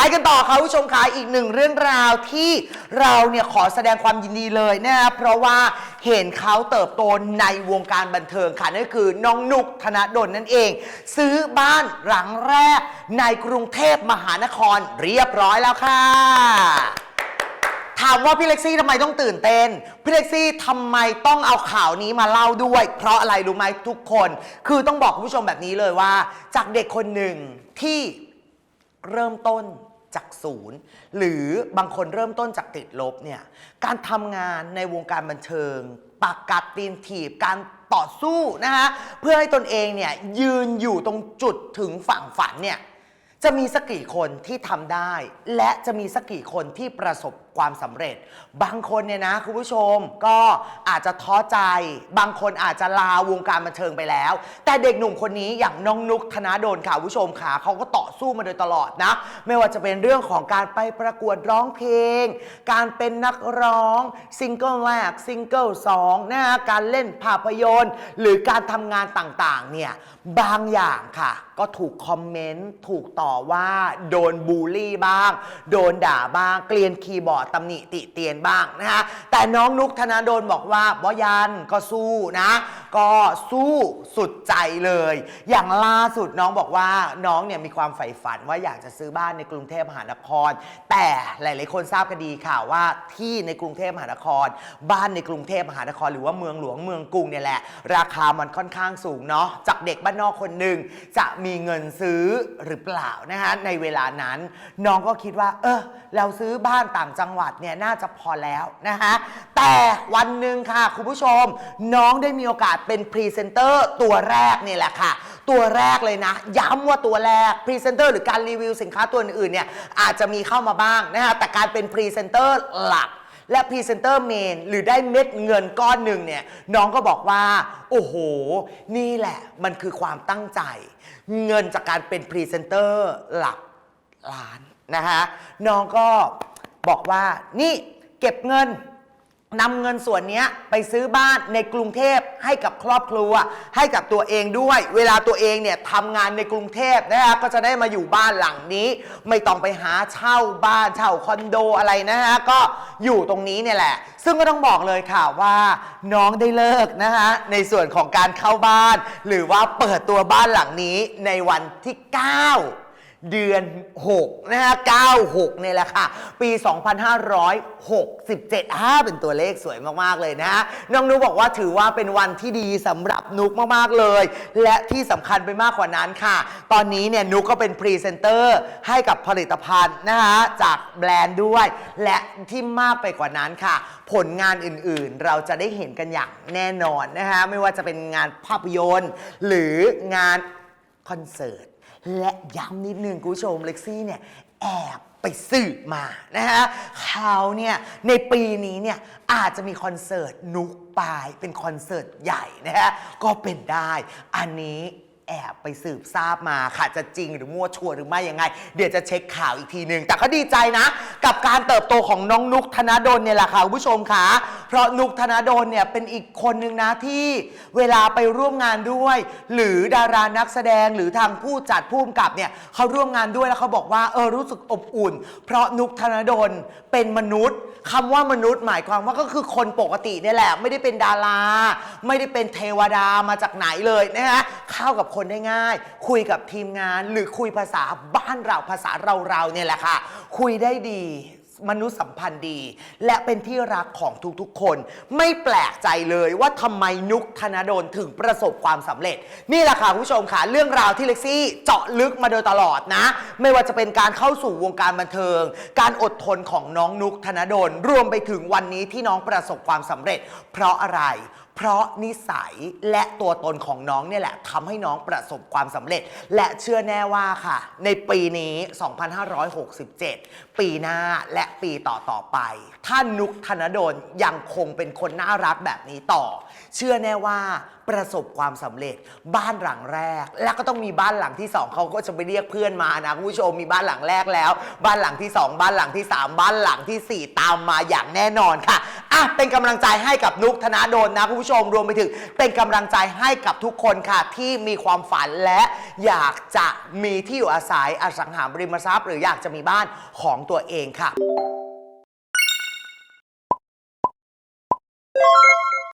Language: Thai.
ไปกันต่อค่ะผู้ชมค่ะอีกหนึ่งเรื่องราวที่เราเนี่ยขอแสดงความยินดีเลยนะครับเพราะว่าเห็นเขาเติบโตในวงการบันเทิงค่ะนั่นก็คือน้องนุกธนดลนั่นเอง ซื้อบ้านหลังแรกในกรุงเทพมหานครเรียบร้อยแล้วค่ะถามว่าพี่เล็กซี่ทำไมต้องตื่นเต้น พี่เล็กซี่ทำไมต้องเอาข่าวนี้มาเล่าด้วย เพราะอะไรรู้ไหมทุกคน คือต้องบอกคุณผู้ชมแบบนี้เลยว่า จากเด็กคนหนึ่งที่เริ่มต้น จากศูนย์ หรือบางคนเริ่มต้นจากติดลบเนี่ยการทำงานในวงการบันเทิง ปากกัดตีนถีบการต่อสู้นะคะเพื่อให้ตนเองเนี่ยยืนอยู่ตรงจุดถึงฝั่งฝันเนี่ยจะมีสักกี่คนที่ทำได้ และจะมีสักกี่คนที่ประสบ ความสำเร็จ บางคนเนี่ยนะคุณผู้ชมก็อาจจะท้อใจ บางคนอาจจะลาวงการบันเทิงไปแล้ว แต่เด็กหนุ่มคนนี้อย่างน้องนุกธนาโดนค่ะคุณผู้ชมค่ะเขาก็ต่อสู้มาโดยตลอดนะ ไม่ว่าจะเป็นเรื่องของการไปประกวดร้องเพลง การเป็นนักร้องซิงเกิลแรกซิงเกิลสองนะฮะการเล่นภาพยนตร์ หรือการทำงานต่างๆเนี่ยบางอย่างค่ะ ก็ถูกคอมเมนต์ถูกต่อว่า โดนบูลลี่บ้าง โดนด่าบ้างเกลียนคีย์บอร์ดตำหนิติเตียนบ้างนะคะแต่น้องนุกธนาโดนบอกว่าบอยันก็สู้นะก็สู้สุดใจเลย อย่างล่าสุดน้องบอกว่าน้องเนี่ยมีความใฝ่ฝันว่าอยากจะซื้อบ้านในกรุงเทพมหานคร แต่หลาย ๆ คนทราบกันดีค่ะว่าที่ในกรุงเทพมหานคร บ้านในกรุงเทพมหานคร หรือว่าเมืองหลวงเมืองกรุงเนี่ยแหละ ราคามันค่อนข้างสูงเนาะจากเด็กบ้านนอกคนหนึ่งจะมีเงินซื้อหรือเปล่านะคะในเวลานั้นน้องก็คิดว่า เออเราซื้อบ้านต่างจังหวัดเนี่ยน่าจะพอแล้วนะคะแต่วันหนึ่งค่ะคุณผู้ชม น้องได้มีโอกาสเป็นพรีเซนเตอร์ตัวแรกนี่แหละค่ะ ตัวแรกเลยนะ ย้ำว่าตัวแรกพรีเซนเตอร์หรือการรีวิวสินค้าตัวอื่นๆเนี่ยอาจจะมีเข้ามาบ้างนะคะแต่การเป็นพรีเซนเตอร์หลักและพรีเซนเตอร์เมนหรือได้เม็ดเงินก้อนหนึ่งเนี่ยน้องก็บอกว่า โอ้โห นี่แหละมันคือความตั้งใจ เงินจากการเป็นพรีเซนเตอร์หลักล้านนะคะน้องก็บอกว่านี่เก็บเงิน นำเงินส่วนเนี้ยไปซื้อบ้านในกรุงเทพให้กับครอบครัว ให้กับตัวเองด้วย เวลาตัวเองเนี่ยทำงานในกรุงเทพนะฮะก็จะได้มาอยู่บ้านหลังนี้ ไม่ต้องไปหาเช่าบ้านเช่าคอนโดอะไรนะฮะก็อยู่ตรงนี้เนี่ยแหละ ซึ่งก็ต้องบอกเลยค่ะว่า น้องได้เลิกนะฮะในส่วนของการเข้าบ้าน หรือว่าเปิดตัวบ้านหลังนี้ในวันที่ 9 เดือน 6 นะฮะ 96 เนี่ยแหละค่ะ ปี 2567อ่าเป็นตัวเลขสวยมาก ๆ เลยนะฮะ น้องนุกบอกว่าถือว่าเป็นวันที่ดีสำหรับนุกมาก ๆ เลย และที่สำคัญไปมากกว่านั้นค่ะ ตอนนี้เนี่ยนุกก็เป็นพรีเซนเตอร์ให้กับผลิตภัณฑ์นะคะจากแบรนด์ด้วย และที่มากไปกว่านั้นค่ะ ผลงานอื่นๆ เราจะได้เห็นกันอย่างแน่นอนนะคะไม่ว่าจะเป็นงานภาพยนตร์ หรืองานคอนเสิร์ต และย้ำนิดนึงคุณผู้ชมเล็กซี่เนี่ยแอบไปสืบมานะฮะเขาเนี่ยในปีนี้เนี่ยอาจจะมีคอนเสิร์ตนุกปายเป็นคอนเสิร์ตใหญ่นะฮะก็เป็นได้ อันนี้ แอบไปสืบทราบมาค่ะจะจริงหรือมั่วชัวร์หรือไม่ยังไง เดี๋ยวจะเช็คข่าวอีกทีหนึ่งแต่ก็ดีใจนะ กับการเติบโตของน้องนุกธนดลเนี่ยแหละค่ะคุณผู้ชมค่ะเพราะนุกธนดลเนี่ยเป็นอีกคนหนึ่งนะที่เวลาไปร่วมงานด้วย หรือดารานักแสดงหรือทางผู้จัดผู้กำกับเนี่ยเขาร่วมงานด้วยแล้วเขาบอกว่าเออรู้สึกอบอุ่น เพราะนุกธนดลเป็นมนุษย์คำว่ามนุษย์หมายความว่าก็คือคนปกติเนี่ยแหละ ไม่ได้เป็นดารา ไม่ได้เป็นเทวดามาจากไหนเลยนะฮะเข้ากับคนได้ง่าย คุยกับทีมงานหรือคุยภาษาบ้านเราภาษาเราเราๆเนี่ยแหละค่ะ คุยได้ดี มนุษยสัมพันธ์ดี และเป็นที่รักของทุกๆคน ไม่แปลกใจเลยว่าทำไมนุกธนดลถึงประสบความสำเร็จ นี่แหละค่ะคุณผู้ชมค่ะ เรื่องราวที่เล็กซี่เจาะลึกมาโดยตลอดนะ ไม่ว่าจะเป็นการเข้าสู่วงการบันเทิง การอดทนของน้องนุกธนดลรวมไปถึงวันนี้ที่น้องประสบความสำเร็จ เพราะอะไร เพราะนิสัยและตัวตนของน้องเนี่ยแหละทำให้น้องประสบความสำเร็จ และเชื่อแน่ว่าค่ะ ในปีนี้ 2567 ปีหน้าและปีต่อต่อๆไป ถ้านุกธนดลยังคงเป็นคนน่ารักแบบนี้ต่อ เชื่อแน่ว่าประสบความสำเร็จบ้านหลังแรก แล้วก็ต้องมีบ้านหลังที่สองเขาก็จะไปเรียกเพื่อนมานะคุณผู้ชมมีบ้านหลังแรกแล้ว บ้านหลังที่สองบ้านหลังที่สามบ้านหลังที่สี่ตามมาอย่างแน่นอนค่ะ อะเป็นกำลังใจให้กับนุกธนาโดนนะคุณผู้ชมรวมไปถึง เป็นกำลังใจให้กับทุกคนค่ะที่มีความฝันและอยากจะมีที่อยู่อาศัยอสังหาริมทรัพย์ หรืออยากจะมีบ้านของตัวเองค่ะ